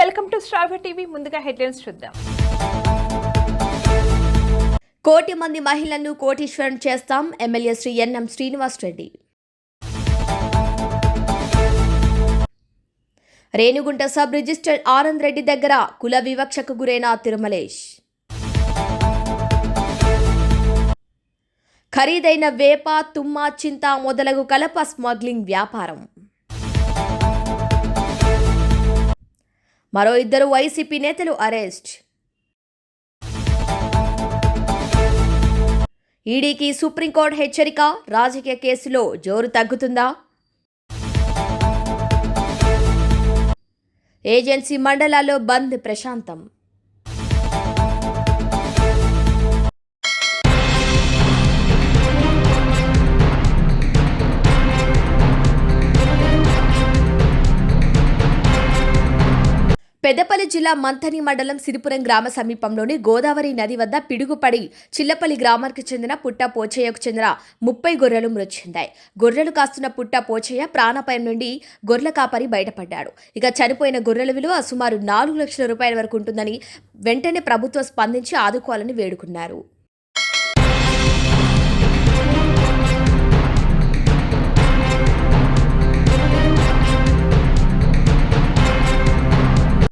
Welcome to star TV. ముందుగా headlines చూద్దాం. కోటి మంది మహిళలను కోటీశ్వరం చేస్తాం MLA Shri NM Srinivas Reddy. Renigunta sub register Anand Reddy దగ్గర కుల వివక్షకు గురైన తిరుమలేష్. ఖరీదైన వేప తుమ్మ చింత మొదలగు కలప స్మగ్లింగ్ వ్యాపారం. మరో ఇద్దరు వైసీపీ నేతలు అరెస్ట్. ఈడీకి సుప్రీంకోర్టు హెచ్చరిక రాజకీయ కేసులో జోరు తగ్గుతుందా? ఏజెన్సీ మండలాల్లో బంద్ ప్రశాంతం. పెద్దపల్లి జిల్లా మంథని మండలం సిరిపురం గ్రామ సమీపంలోని గోదావరి నది వద్ద పిడుగుపడి చిల్లపల్లి గ్రామానికి చెందిన పుట్ట పోచయ్యకు చెందిన ముప్పై గొర్రెలు మృతి చెందాయి. గొర్రెలు కాస్తున్న పుట్ట పోచయ్య ప్రాణాపాయం నుండి గొర్రెల కాపరి బయటపడ్డాడు. ఇక చనిపోయిన గొర్రెల విలువ సుమారు నాలుగు లక్షల రూపాయల వరకు ఉంటుందని వెంటనే ప్రభుత్వం స్పందించి ఆదుకోవాలని వేడుకున్నారు.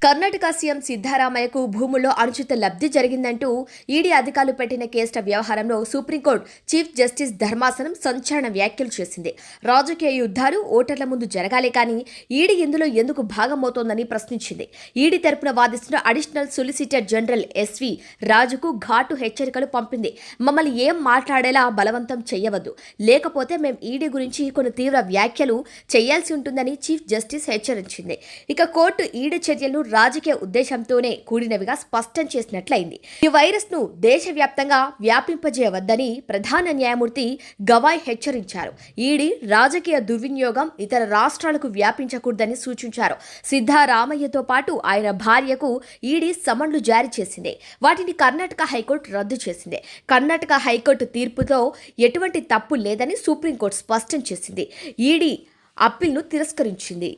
కర్ణాటక సీఎం సిద్ధారామయ్యకు భూముల్లో అనుచిత లబ్ధి జరిగిందంటూ ఈడీ అధికారులు పెట్టిన కేసుల వ్యవహారంలో సుప్రీంకోర్టు చీఫ్ జస్టిస్ ధర్మాసనం సంచలన వ్యాఖ్యలు చేసింది. రాజకీయ యుద్ధాలు ఓటర్ల ముందు జరగాలి కానీ ఈడీ ఇందులో ఎందుకు భాగమవుతోందని ప్రశ్నించింది. ఈడీ తరపున వాదిస్తున్న additional solicitor general S V రాజుకు ఘాటు హెచ్చరికలు పంపింది. మమ్మల్ని ఏం మాట్లాడేలా బలవంతం చేయవద్దు లేకపోతే మేం ఈడీ గురించి కొన్ని తీవ్ర వ్యాఖ్యలు చేయాల్సి ఉంటుందని చీఫ్ జస్టిస్ హెచ్చరించింది. ఇక కోర్టు ఈడీ చర్యలను రాజకీయ ఉద్దేశంతోనే కూడినవిగా స్పష్టం చేసినట్లయింది. ఈ వైరస్ను దేశవ్యాప్తంగా వ్యాపింపజేయవద్దని ప్రధాన న్యాయమూర్తి గవాయ్ హెచ్చరించారు. ఈడీ రాజకీయ దుర్వినియోగం ఇతర రాష్ట్రాలకు వ్యాపించకూడదని సూచించారు. సిద్ధారామయ్యతో పాటు ఆయన భార్యకు ఈడీ సమన్లు జారీ చేసింది. వాటిని కర్ణాటక హైకోర్టు రద్దు చేసింది. కర్ణాటక హైకోర్టు తీర్పుతో ఎటువంటి తప్పు లేదని సుప్రీంకోర్టు స్పష్టం చేసింది. ఈడీ అప్పీల్ను తిరస్కరించింది.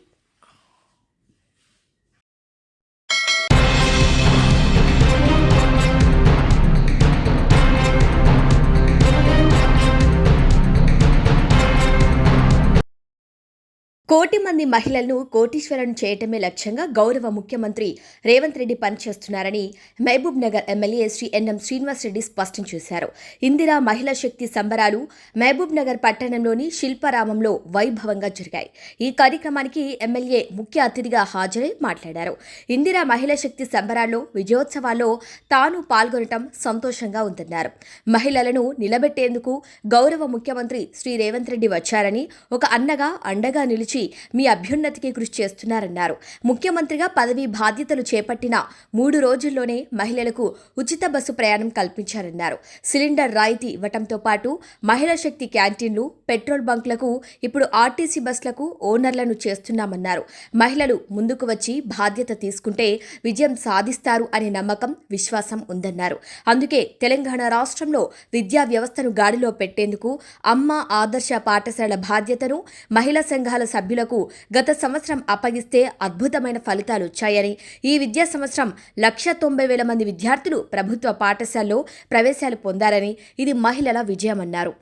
కోటి మంది మహిళలను కోటీశ్వరం చేయటమే లక్ష్యంగా గౌరవ ముఖ్యమంత్రి రేవంత్ రెడ్డి పనిచేస్తున్నారని Mahabubnagar MLA Shri NM Srinivas Reddy స్పష్టం చేశారు. ఇందిరా మహిళా శక్తి సంబరాలు మహబూబ్ నగర్ పట్టణంలోని శిల్పారామంలో వైభవంగా జరిగాయి. ఈ కార్యక్రమానికి ఎమ్మెల్యే ముఖ్య అతిథిగా హాజరై మాట్లాడారు. ఇందిరా మహిళా శక్తి సంబరాల్లో విజయోత్సవాల్లో తాను పాల్గొనటం సంతోషంగా ఉందన్నారు. మహిళలను నిలబెట్టేందుకు గౌరవ ముఖ్యమంత్రి శ్రీ రేవంత్ రెడ్డి వచ్చారని ఒక అన్నగా అండగా నిలిచి మీ అభ్యున్నతికి కృషి చేస్తున్నారన్నారు. ముఖ్యమంత్రిగా పదవి బాధ్యతలు చేపట్టిన మూడు రోజుల్లోనే మహిళలకు ఉచిత బస్సు ప్రయాణం కల్పించారన్నారు. సిలిండర్ రాయితీ ఇవ్వటంతో పాటు మహిళా శక్తి క్యాంటీన్లు పెట్రోల్ బంక్లకు ఇప్పుడు ఆర్టీసీ బస్సులకు ఓనర్లను చేస్తున్నామన్నారు. మహిళలు ముందుకు వచ్చి బాధ్యత తీసుకుంటే విజయం సాధిస్తారు అనే నమ్మకం విశ్వాసం ఉందన్నారు. అందుకే తెలంగాణ రాష్ట్రంలో విద్యా వ్యవస్థను గాడిలో పెట్టేందుకు అమ్మ ఆదర్శ పాఠశాల బాధ్యతను మహిళా సంఘాల సభ్యులు సభ్యులకు గత సంవత్సరం అప్పగిస్తే అద్భుతమైన ఫలితాలు వచ్చాయని. ఈ విద్యా సంవత్సరం లక్ష తొంభై వేల మంది విద్యార్థులు ప్రభుత్వ పాఠశాలలో ప్రవేశాలు పొందారని ఇది మహిళల విజయమన్నారు.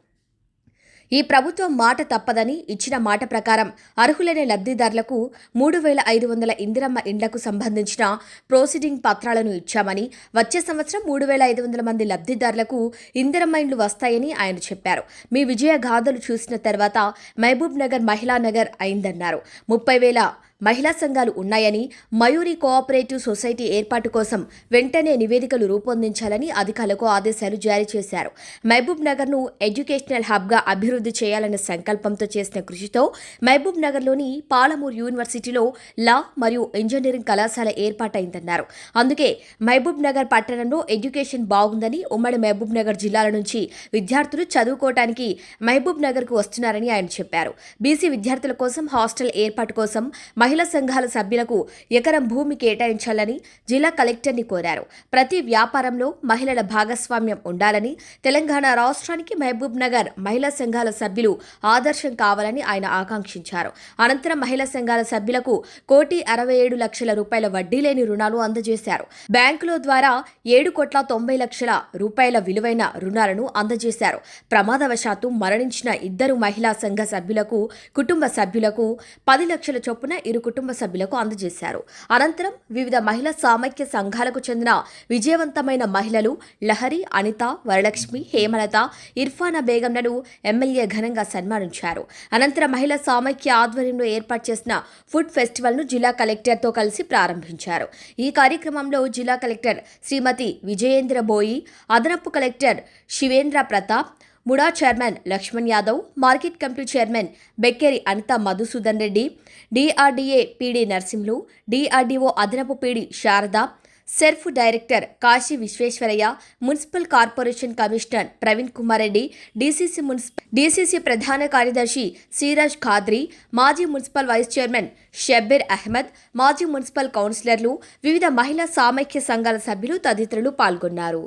ఈ ప్రభుత్వం మాట తప్పదని ఇచ్చిన మాట ప్రకారం అర్హులైన లబ్ధిదారులకు మూడు వేల ఐదు వందల ఇందిరమ్మ ఇండ్లకు సంబంధించిన ప్రోసీడింగ్ పత్రాలను ఇచ్చామని వచ్చే సంవత్సరం మూడు వేల ఐదు వందల మంది లబ్ధిదారులకు ఇందిరమ్మ ఇండ్లు వస్తాయని ఆయన చెప్పారు. మీ విజయ గాథలు చూసిన తర్వాత మహబూబ్ నగర్ మహిళా నగర్ అయిందన్నారు. ముప్పై వేల మహిళా సంఘాలు ఉన్నాయని మయూరి కోఆపరేటివ్ సొసైటీ ఏర్పాటు కోసం వెంటనే నివేదికలు రూపొందించాలని అధికారులకు ఆదేశాలు జారీ చేశారు. మహబూబ్ నగర్ను ఎడ్యుకేషనల్ హబ్గా అభివృద్ధి చేయాలన్న సంకల్పంతో చేసిన కృషితో మహబూబ్ నగర్లోని పాలమూరు యూనివర్సిటీలో లా మరియు ఇంజనీరింగ్ కళాశాల ఏర్పాటైందన్నారు. అందుకే మహబూబ్ నగర్ పట్టణంలో ఎడ్యుకేషన్ బాగుందని ఉమ్మడి మహబూబ్ నగర్ జిల్లాల నుంచి విద్యార్థులు చదువుకోవటానికి మహబూబ్ నగర్కు వస్తున్నారని ఆయన చెప్పారు. బీసీ విద్యార్థుల కోసం హాస్టల్ ఏర్పాటు కోసం మహిళా సంఘాల సభ్యులకు ఎకరం భూమి కేటాయించాలని జిల్లా కలెక్టర్ని కోరారు. ప్రతి వ్యాపారంలో మహిళల భాగస్వామ్యం ఉండాలని తెలంగాణ రాష్ట్రానికి మహబూబ్ నగర్ మహిళా సంఘాల సభ్యులు ఆదర్శం కావాలని ఆయన ఆకాంక్షించారు. అనంతరం మహిళా సంఘాల సభ్యులకు కోటి అరవై ఏడు లక్షల రూపాయల వడ్డీ లేని రుణాలు అందజేశారు. బ్యాంకుల ద్వారా ఏడు కోట్ల తొంభై లక్షల రూపాయల విలువైన రుణాలను అందజేశారు. ప్రమాదవశాత్తు మరణించిన ఇద్దరు మహిళా సంఘ సభ్యులకు కుటుంబ సభ్యులకు పది లక్షల చొప్పున ఇరు కుటుంబ సభ్యులకు అందజేశారు. అనంతరం వివిధ మహిళా సామైక్య సంఘాలకు చెందిన విజయవంతమైన మహిళలు లహరి అనిత వరలక్ష్మి హేమలత ఇర్ఫానా బేగంలను ఎమ్మెల్యే ఘనంగా సన్మానించారు. అనంతరం మహిళా సామైక్య ఆధ్వర్యంలో ఏర్పాటు చేసిన ఫుడ్ ఫెస్టివల్ను జిల్లా కలెక్టర్తో కలిసి ప్రారంభించారు. ఈ కార్యక్రమంలో జిల్లా కలెక్టర్ శ్రీమతి విజయేంద్ర బోయి అదనపు collector Shivendra Pratap MUDA chairman Lakshman Yadav market committee chairman Bekkeri Anitha Madhusudan Reddy DRDA PD Narsimhulu DRDO అదనపు PD Sharada SERP director Kashi Visweswaraiah municipal corporation commissioner Praveen Kumar Reddy DCC municipal DCC ప్రధాన కార్యదర్శి సిరాజ్ ఖాద్రి మాజీ municipal vice chairman Shabbir Ahmed మాజీ municipal కౌన్సిలర్లు వివిధ మహిళా సామైక్య సంఘాల సభ్యులు తదితరులు పాల్గొన్నారు.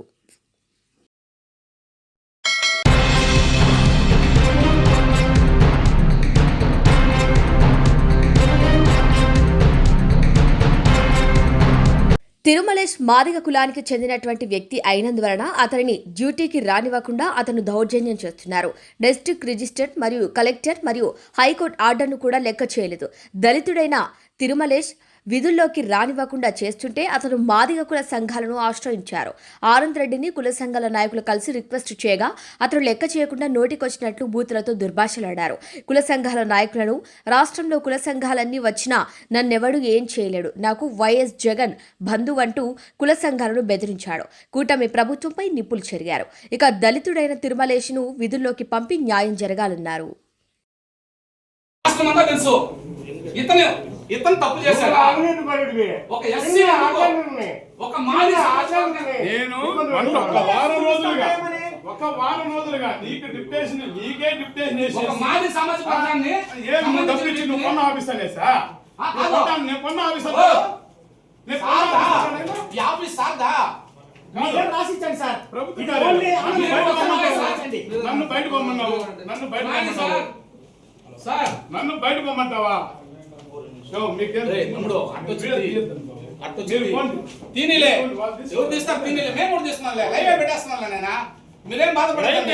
తిరుమలేష్ మాదిగ కులానికి చెందినటువంటి వ్యక్తి అయినందువలన అతనిని డ్యూటీకి రానివ్వకుండా అతను దౌర్జన్యం చేస్తున్నారు. డిస్టిక్ రిజిస్టర్ మరియు కలెక్టర్ మరియు హైకోర్టు ఆర్డర్ను కూడా లెక్క చేయలేదు. దళితుడైన తిరుమలేష్ విధుల్లోకి రానివ్వకుండా చేస్తుంటే అతను మాదిగ కుల సంఘాలను ఆశ్రయించారు. ఆనంద్ రెడ్డిని కుల సంఘాల నాయకులు కలిసి రిక్వెస్ట్ చేయగా అతను లెక్క చేయకుండా నోటికొచ్చినట్లు బూతులతో దుర్భాషలాడారు. కుల సంఘాల నాయకులను రాష్ట్రంలో కుల సంఘాలన్నీ వచ్చినా నన్నెవడు ఏం చేయలేడు. నాకు వైఎస్ జగన్ బంధువంటూ కుల సంఘాలను బెదిరించాడు. కూటమి ప్రభుత్వంపై నిప్పులు చెరిగారు. ఇక దళితుడైన తిరుమలేష్ను విధుల్లోకి పంపి న్యాయం జరగాలన్నారు. ఇతను తప్పు చేశాడా. ఒక ఎస్సీ? ఒక ఉన్నాయి? నేను ఒక. వారం రోజులుగా? ఒక వారం రోజులుగా నీకు డిప్టేషన్ నీకే డిప్టేషన్ వేసి ఒక మాజీ సమాజ పథకాన్ని ఏం నువ్వు డబ్బులు ఇచ్చి నువ్వు కొన్న ఆఫీస్ అనేసా ఆ, నేను కాదు. కొన్నాను, నేను కొన్న ఆఫీస్. ఈ ఆఫీస్ మీకేం రాసిచ్చాను సార్ నన్ను బయట పొమ్మన్నావు. నన్ను బయట సార్ నన్ను బయట పొమ్మంటావా తినిలే. ఎవరు తీస్తారు? తినిలే. మేము కూడా తీస్తున్నాంలే. లైవ్ పెట్టేస్తున్నాంలే నేనా? మీరేం బాధపడకండి.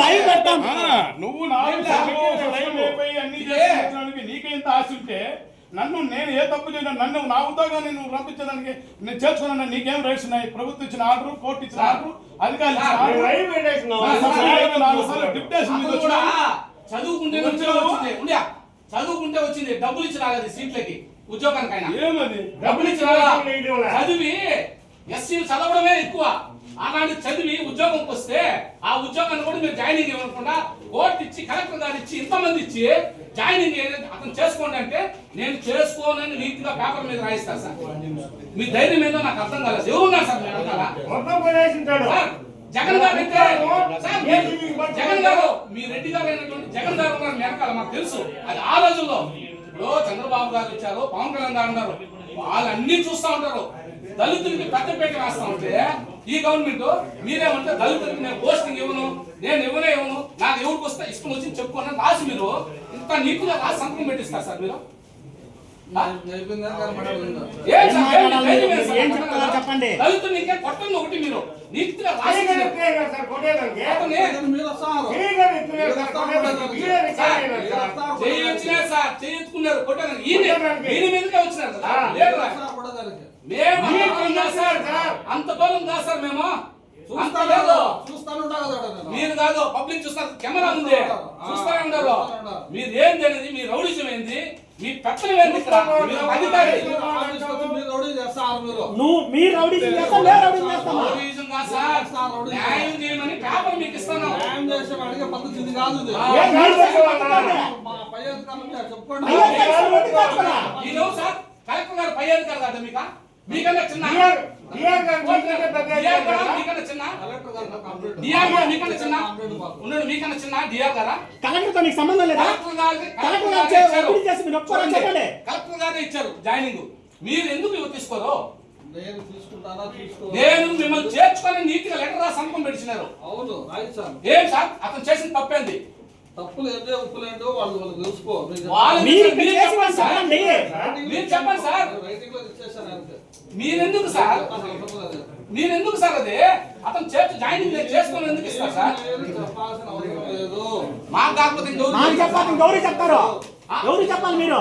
లైవ్ నువ్వు నీకే ఆశ ఉంటే నన్ను నేను ఏ తప్పు చేయను? నన్ను నా ఉద్యోగాన్ని నువ్వు పంపించడానికి నేను చేసుకున్నాను నీకేం రైట్స్ ఉన్నాయి? ప్రభుత్వం ఇచ్చిన ఆర్డర్ కోర్టు ఇచ్చిన. ఆర్డర్ అధికారులు చదువుకుంటే చదువుకుంటే వచ్చింది డబ్బులు ఇచ్చి రాగది సీట్లకి ఉద్యోగానికైనా. ఏమది? డబ్బులు ఇచ్చి. చదివి ఎస్సీ చదవడమే ఎక్కువ. ఆనాడు చదివి ఉద్యోగంకి వస్తే ఆ ఉద్యోగాన్ని కూడా మీరు జాయినింగ్ ఇవ్వకుండా కోర్టు ఇచ్చి కలెక్టర్ గారు ఇచ్చి ఇంతమంది ఇచ్చి జాయినింగ్ అతను చేసుకోండి అంటే నేను చేసుకోనని నీతిగా పేపర్ మీద రాయిస్తా సార్. మీ ధైర్యం ఏదో నాకు అర్థం కాలేదు. ఎవరున్నారు సార్? మీరు వెనకాల? జగన్ గారు జగన్ గారు మీ రెడ్డి గారు అయినటువంటి జగన్ గారు ఉన్నారు వెనకాల మాకు తెలుసు. అది ఆ రోజుల్లో ఇప్పుడు చంద్రబాబు గారు ఇచ్చారు పవన్ కళ్యాణ్ గారు ఉన్నారు. వాళ్ళు అన్ని చూస్తా ఉంటారు. దళితులకి పెద్దపేట వేస్తా ఉంటే ఈ గవర్నమెంట్ మీరేమంటే దళితులకి నేను పోస్టింగ్ ఇవ్వను నేను ఇవ్వనే ఇవ్వను నాకు ఎవరికి వస్తే ఇష్టం వచ్చి చెప్పుకోనని రాసి మీరు ఇంత నీట్గా రాసి సంతకం పెట్టిస్తారు సార్ మీరు. చెప్పండి. కొట్టండి ఒకటి మీరు. ఎత్తులేదు సార్, చెయ్యెత్తుకున్నారు కొట్టారు ఈయన. మీదకే వచ్చినారు కదా. మేము అంత బలం కాదు సార్ మేము. మీరు కాదు పబ్లిక్ చూస్తారు కెమెరా ఉంది. చూస్తానే ఉన్నారు మీరు ఏంది అనేది మీ రౌడిజం ఏంది? మీ పెత్తనం ఏంది అధికారి. నువ్వు మీ రౌడీ చేస్తాం మేము రౌడీ చేస్తామా రౌడిజం కాదు సార్. న్యాయం చేయమని పేపర్ మీకు ఇస్తాను. పద్ధతి కాదు న్యాయం చేసేవాళ్ళ? మా పై అధికారులు మీరు చెప్పండి అయ్యో, సార్, రౌడీ చేస్తామా? ఈ రోజు సార్ కలెక్టర్ గారు పై అధికారు కదా మీకు? మీకన్నా చిన్న కలెక్టర్ గారిని కంప్లైంట్ డిఆర్ గారు మీకన్నా చిన్న? ఉన్నాడు మీకన్నా చిన్న డిఆర్ గారా? కలెక్టర్తో నీకు సంబంధం లేదా? కలెక్టర్ గారి చేసి మీరు ఒప్పుకోరని చెప్పండి. కలెక్టర్ గారే ఇచ్చారు జాయినింగ్. మీరు ఎందుకు ఇవి తీసుకోరు? నేను మిమ్మల్ని చేర్చుకొని నీతిగా లెటర్ రాసి సంతకం పెట్టినారు అవును ఏం సార్? అతను చేసిన తప్పేంది? తప్పులు ఏంటో ఉప్పులేంటో వాళ్ళు వాళ్ళు తెలుసుకో మీకు వాళ్ళు మీరు చెప్పండి సార్. చెప్పండి. రైటింగ్ మీరు చెప్పండి సార్. రైటింగ్లో ఇచ్చేసాను అంతే. మీరెందుకు సార్. మీరెందుకు సార్ అది? అతను చేర్చు జాయినింగ్ నేను చేసుకొని ఎందుకు ఇస్తారు సార్? మాకు కాకపోతే ఇంకెవరు నాకు చెప్పాలి ఇంకెవరు చెప్తారు? ఎవరు చెప్పాలి మీరు?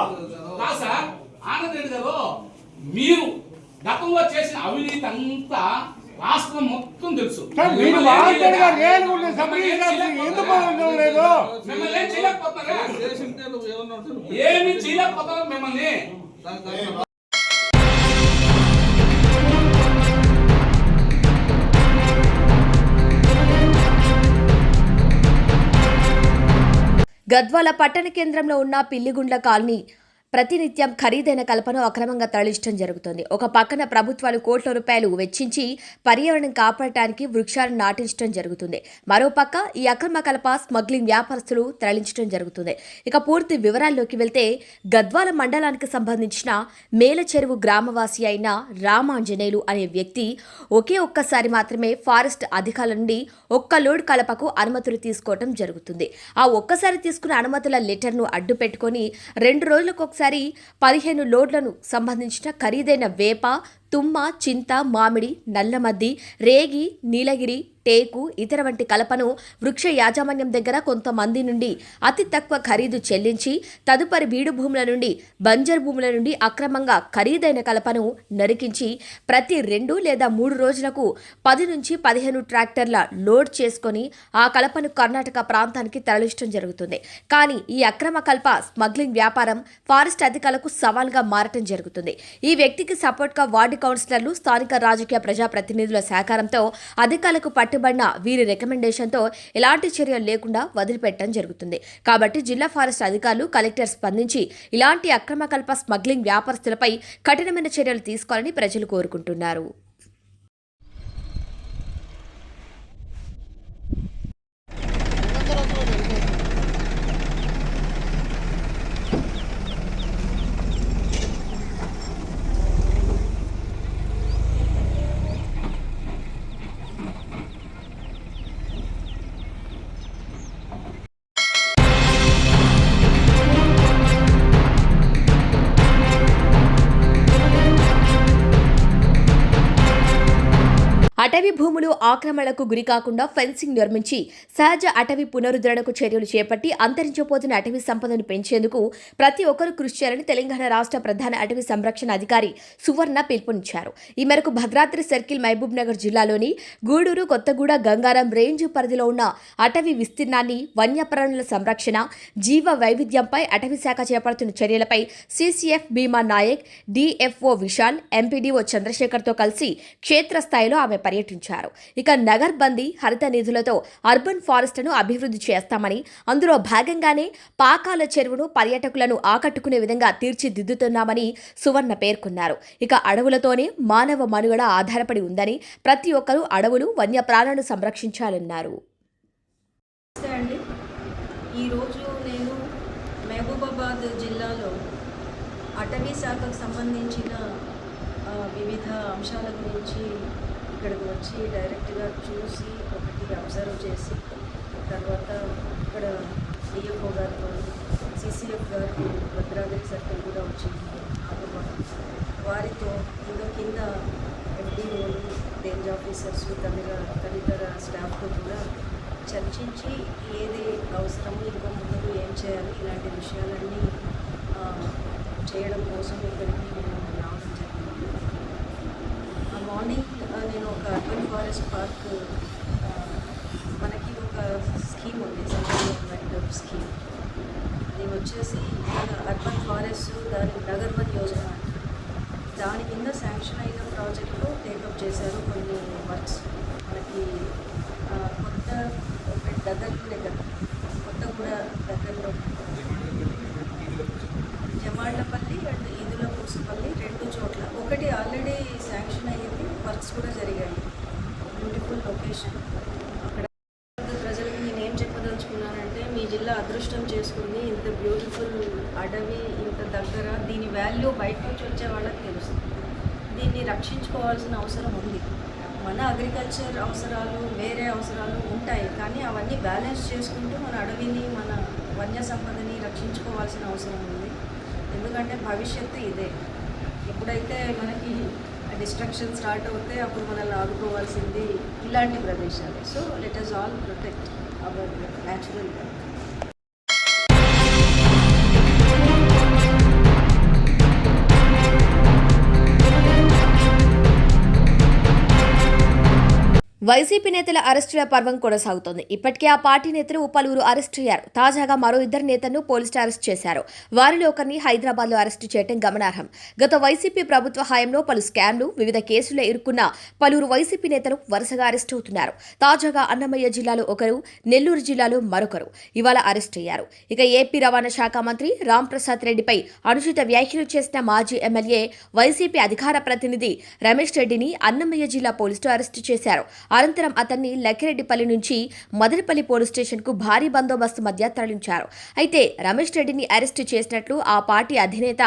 సార్ ఆనంద్ రెడ్డి గారు మీరు గతంలో చేసిన అవినీతి అంతా రాష్ట్రం మొత్తం తెలుసు. మీరు? ఎందుకు లేదు? మిమ్మల్ని ఏం చేయలేకపోతున్నారా? ఏమి చేయలేకపోతున్నారు మిమ్మల్ని? గద్వాల పట్టణ కేంద్రంలో ఉన్న పిల్లిగుండ్ల కాలనీ ప్రతినిత్యం ఖరీదైన కలపను అక్రమంగా తరలించడం జరుగుతుంది. ఒక పక్కన ప్రభుత్వాలు కోట్ల రూపాయలు వెచ్చించి పర్యావరణం కాపాడటానికి వృక్షాలను నాటించడం జరుగుతుంది. మరోపక్క ఈ అక్రమ కలప స్మగ్లింగ్ వ్యాపారస్తులు తరలించడం జరుగుతుంది. ఇక పూర్తి వివరాల్లోకి వెళ్తే గద్వాల మండలానికి సంబంధించిన మేల చెరువు గ్రామవాసి అయిన రామాంజనేయులు అనే వ్యక్తి ఒకే ఒక్కసారి మాత్రమే ఫారెస్ట్ అధికారుల నుండి ఒక్క లోడ్ కలపకు అనుమతులు తీసుకోవటం జరుగుతుంది. ఆ ఒక్కసారి తీసుకున్న అనుమతుల లెటర్ను అడ్డు పెట్టుకొని రెండు రోజులకు ఒకసారి పదిహేను లోడ్లను సంబంధించిన ఖరీదైన వేప తుమ్మ చింత మామిడి నల్లమద్ది రేగి నీలగిరి టేకు ఇతర వంటి కలపను వృక్ష యాజమాన్యం దగ్గర కొంతమంది నుండి అతి తక్కువ ఖరీదు చెల్లించి తదుపరి బీడు భూముల నుండి బంజర్ భూముల నుండి అక్రమంగా ఖరీదైన కలపను నరికించి ప్రతి రెండు లేదా మూడు రోజులకు పది నుంచి పదిహేను ట్రాక్టర్ల లోడ్ చేసుకొని ఆ కలపను కర్ణాటక ప్రాంతానికి తరలించడం జరుగుతుంది. కానీ ఈ అక్రమ కల్ప స్మగ్లింగ్ వ్యాపారం ఫారెస్ట్ అధికారులకు సవాల్గా మారటం జరుగుతుంది. ఈ వ్యక్తికి సపోర్ట్గా వార్డు కౌన్సిలర్లు స్థానిక రాజకీయ ప్రజాప్రతినిధుల సహకారంతో అధికారులకు పట్టుబడిన వీరి రికమెండేషన్తో ఎలాంటి చర్యలు లేకుండా వదిలిపెట్టడం జరుగుతుంది. కాబట్టి జిల్లా ఫారెస్ట్ అధికారులు కలెక్టర్ స్పందించి ఇలాంటి అక్రమ కల్ప స్మగ్లింగ్ వ్యాపారస్తులపై కఠినమైన చర్యలు తీసుకోవాలని ప్రజలు కోరుకుంటున్నారు. అటవీ భూములు ఆక్రమణలకు గురికాకుండా ఫెన్సింగ్ నిర్మించి సహజ అటవీ పునరుద్ధరణకు చర్యలు చేపట్టి అంతరించిపోతున్న అటవీ సంపదను పెంచేందుకు ప్రతి ఒక్కరూ కృషి చేయాలని తెలంగాణ రాష్ట్ర ప్రధాన అటవీ సంరక్షణ అధికారి సువర్ణ పిలుపునిచ్చారు. ఈ మేరకు భద్రాద్రి సర్కిల్ మహబూబ్ నగర్ జిల్లాలోని గూడూరు కొత్తగూడ గంగారం రేంజ్ పరిధిలో ఉన్న అటవీ విస్తీర్ణాన్ని వన్యప్రాణుల సంరక్షణ జీవ వైవిధ్యంపై అటవీ శాఖ చేపడుతున్న చర్యలపై CCF Bhima Naik DFO Vishal MPDO చంద్రశేఖర్తో కలిసి క్షేత్రస్థాయిలో ఆమె పర్యటించారు. ఇక నగర్ బందీ హరిత నిధులతో అర్బన్ ఫారెస్ట్ను అభివృద్ధి చేస్తామని అందులో భాగంగానే పాకాల చెరువును పర్యాటకులను ఆకట్టుకునే విధంగా తీర్చిదిద్దుతున్నామని సువర్ణ పేర్కొన్నారు. ఇక అడవులతోనే మానవ మనుగడ ఆధారపడి ఉందని ప్రతి ఒక్కరూ అడవులు వన్యప్రాణులను సంరక్షించాలన్నారు. అండి. ఈరోజు నేను మహబూబాబాద్ జిల్లాలో అటవీ శాఖకు సంబంధించిన వివిధ అంశాల గురించి ఇక్కడికి వచ్చి డైరెక్ట్గా చూసి ఒకటి అబ్జర్వ్ చేసి తర్వాత ఇక్కడ డిఎఫ్ఓ గారితో సిసిఎఫ్ గారు భద్రాద్రి సర్కిల్ కూడా వచ్చింది. నాతో వారితో ఇంకా కింద ఎండిఓలు రేంజ్ ఆఫీసర్స్ తదితర తదితర స్టాఫ్తో కూడా చర్చించి ఏది అవసరమో ఇంకా ముందుకు ఏం చేయాలి ఇలాంటి విషయాలన్నీ చేయడం కోసం ఇక్కడికి నేను రావడం జరిగింది. ఆ మార్నింగ్ నేను ఒక అర్బన్ ఫారెస్ట్ పార్క్ మనకి ఒక స్కీమ్ ఉంది సెంట్రల్ గవర్నమెంట్ స్కీమ్ అది వచ్చేసి అర్బన్ ఫారెస్ట్ దాని నగర్వన్ యోజన దాని కింద శాంక్షన్ అయిన ప్రాజెక్ట్లో టేకప్ చేశారు కొన్ని వర్క్స్ మనకి స్టేషన్ అక్కడ ప్రజలకు నేను ఏం చెప్పదలుచుకున్నానంటే మీ జిల్లా అదృష్టం చేసుకుంది ఇంత బ్యూటిఫుల్ అడవి ఇంత దగ్గర దీని వాల్యూ బయట నుంచి వచ్చే వాళ్ళకి తెలుస్తుంది దీన్ని రక్షించుకోవాల్సిన అవసరం ఉంది. మన అగ్రికల్చర్ అవసరాలు వేరే అవసరాలు ఉంటాయి కానీ అవన్నీ బ్యాలెన్స్ చేసుకుంటూ మన అడవిని మన వన్య సంపదని రక్షించుకోవాల్సిన అవసరం ఉంది. ఎందుకంటే భవిష్యత్తు ఇదే. ఎప్పుడైతే మనకి డిస్ట్రక్షన్ స్టార్ట్ అవుతే అప్పుడు మనల్ని ఆదుకోవాల్సింది ఇలాంటి ప్రదేశాలు. So let us all protect our natural YCP నేతల అరెస్టుల పర్వం కొనసాగుతోంది. ఇప్పటికే ఆ పార్టీ నేతలు పలువురు అరెస్టు అయ్యారు. తాజాగా మరో ఇద్దరు నేతలను పోలీసులు అరెస్ట్ చేశారు. వారిలో ఒకరిని హైదరాబాద్లో అరెస్టు చేయడం గమనార్హం. గత వైసీపీ ప్రభుత్వ హయాంలో పలు స్కామ్లు వివిధ కేసుల్లో ఇరుక్కున్న పలువురు వైసీపీ నేతలు వరుసగా అరెస్ట్ అవుతున్నారు. తాజాగా అన్నమయ్య జిల్లాలో ఒకరు నెల్లూరు జిల్లాలో మరొకరు ఇవాళ అరెస్ట్ అయ్యారు. ఇక ఏపీ రవాణా శాఖ మంత్రి రాంప్రసాద్ రెడ్డిపై అనుచిత వ్యాఖ్యలు చేసిన మాజీ ఎమ్మెల్యే వైసీపీ అధికార ప్రతినిధి రమేష్ రెడ్డిని అన్నమయ్య జిల్లా పోలీసులు అరెస్టు చేశారు. అనంతరం అతన్ని లక్కిరెడ్డిపల్లి నుంచి మదనపల్లి పోలీస్ స్టేషన్కు భారీ బందోబస్తు మధ్య తరలించారు. అయితే రమేష్ రెడ్డిని అరెస్టు చేసినట్లు ఆ పార్టీ అధినేత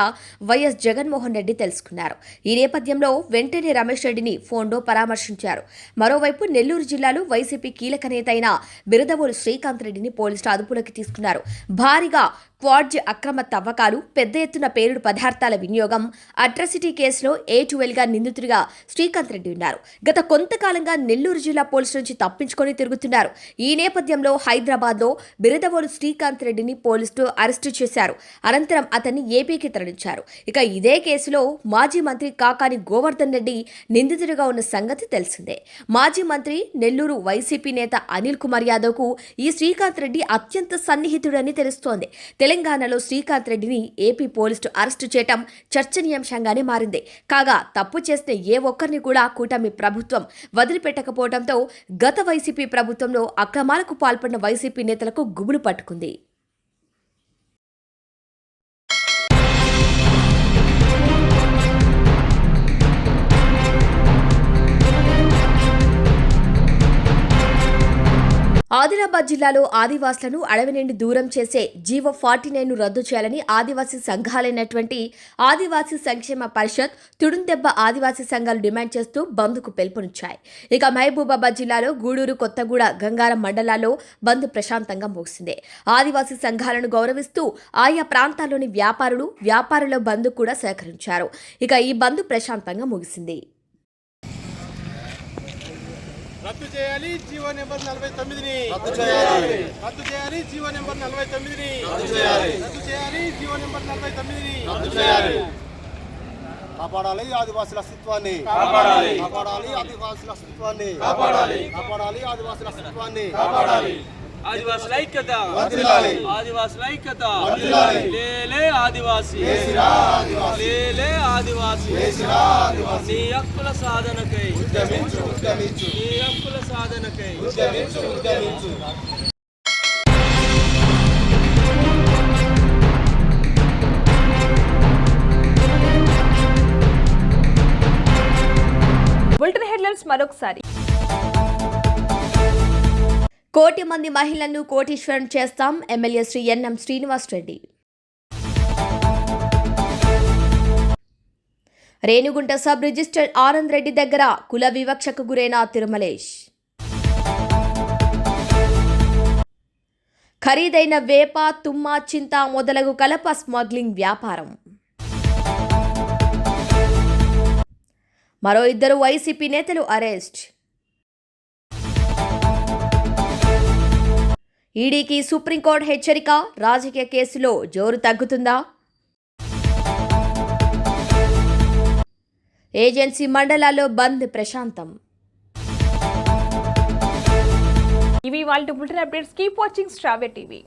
వైఎస్ జగన్మోహన్ రెడ్డి తెలుసుకున్నారు. ఈ నేపథ్యంలో వెంటనే రమేష్ రెడ్డిని ఫోన్లో పరామర్శించారు. మరోవైపు నెల్లూరు జిల్లాలో వైసీపీ కీలక నేత అయిన బిరదవోలు శ్రీకాంత్ రెడ్డిని పోలీసులు అదుపులోకి తీసుకున్నారు. భారీగా క్వాడ్జ్ అక్రమ తవ్వకాలు పెద్ద ఎత్తున పేలుడు పదార్థాల వినియోగం అట్రసిటీ కేసులో ఏ గా నిందితుడిగా శ్రీకాంత్ రెడ్డి ఉన్నారు. గత కొంతకాలంగా నెల్లూరు జిల్లా పోలీసు నుంచి తప్పించుకొని తిరుగుతున్నారు. ఈ నేపథ్యంలో హైదరాబాద్లో బిరదవోలు శ్రీకాంత్ రెడ్డిని పోలీసులు అరెస్టు చేశారు. అనంతరం అతన్ని ఏపీకి తరలించారు. ఇక ఇదే కేసులో మాజీ మంత్రి కాకాని గోవర్ధన్ రెడ్డి నిందితుడిగా ఉన్న సంగతి తెలిసిందే. మాజీ మంత్రి నెల్లూరు వైసీపీ నేత అనిల్ కుమార్ యాదవ్కు ఈ శ్రీకాంత్ రెడ్డి అత్యంత సన్నిహితుడని తెలుస్తోంది. తెలంగాణలో శ్రీకాంత్ రెడ్డిని ఏపీ పోలీసులు అరెస్టు చేయటం చర్చనీయాంశంగానే మారింది. కాగా తప్పు చేసిన ఏ ఒక్కరిని కూడా కూటమి ప్రభుత్వం వదిలిపెట్టకపోవడంతో గత వైసీపీ ప్రభుత్వంలో అక్రమాలకు పాల్పడిన వైసీపీ నేతలకు గుబులు పట్టుకుంది. ఆదిలాబాద్ జిల్లాలో ఆదివాసులను అడవి నుండి దూరం చేసే జీవో ఫార్టీ నైన్ రద్దు చేయాలని ఆదివాసీ సంఘాలైనటువంటి ఆదివాసీ సంక్షేమ పరిషత్ తుడుందెబ్బ ఆదివాసీ సంఘాలు డిమాండ్ చేస్తూ బంద్కు పిలుపునిచ్చాయి. ఇక మహబూబాబాద్ జిల్లాలో గూడూరు కొత్తగూడ గంగారం మండలాల్లో బంద్ ప్రశాంతంగా ముగిసింది. ఆదివాసీ సంఘాలను గౌరవిస్తూ ఆయా ప్రాంతాల్లోని వ్యాపారులు వ్యాపారుల బంద్ కూడా సేకరించారు ఇక ఈ బంద్ ప్రశాంతంగా ముగిసింది. రద్దు చేయాలి. జీవో నెంబర్ నలభై తొమ్మిదిని. రద్దు చేయాలి. రద్దు చేయాలి. జీవో నెంబర్ నలభై తొమ్మిదిని. రద్దు చేయాలి. రద్దు చేయాలి. జీవో నెంబర్ నలభై తొమ్మిదిని. రద్దు చేయాలి. కాపాడాలి ఆదివాసుల అస్తిత్వాన్ని. కాపాడాలి. కాపాడాలి ఆదివాసుల అస్తిత్వాన్ని. కాపాడాలి. కాపాడాలి ఆదివాసుల అస్తిత్వాన్ని. కాపాడాలి. ఆదివాసుల ఐక్యత. ఆదివాసుల ఐక్యత. లేలే ఆదివాసి. లేలే ఆదివాసి. నీ హక్కుల సాధనకై. నీ హక్కుల సాధనకై. బులెటిన్ హెడ్లైన్స్ మరొకసారి. కోటి మంది మహిళలను కోటీశ్వరం చేస్తాం. MLA Shri NM Srinivas Reddy. Renigunta sub register Anand Reddy దగ్గర కుల వివక్షకు గురైన తిరుమలేష్. ఖరీదైన వేప తుమ్మ చింత మొదలగు కలప స్మగ్లింగ్ వ్యాపారం. మరో ఇద్దరు వైసీపీ నేతలు అరెస్ట్. ఈడీకి సుప్రీంకోర్టు హెచ్చరిక? రాజకీయ కేసులో జోరు తగ్గుతుందా? ఏజెన్సీ మండలాల్లో బంద్ ప్రశాంతం. ఇవి వాళ్ళు bulletin updates. Keep watching star TV.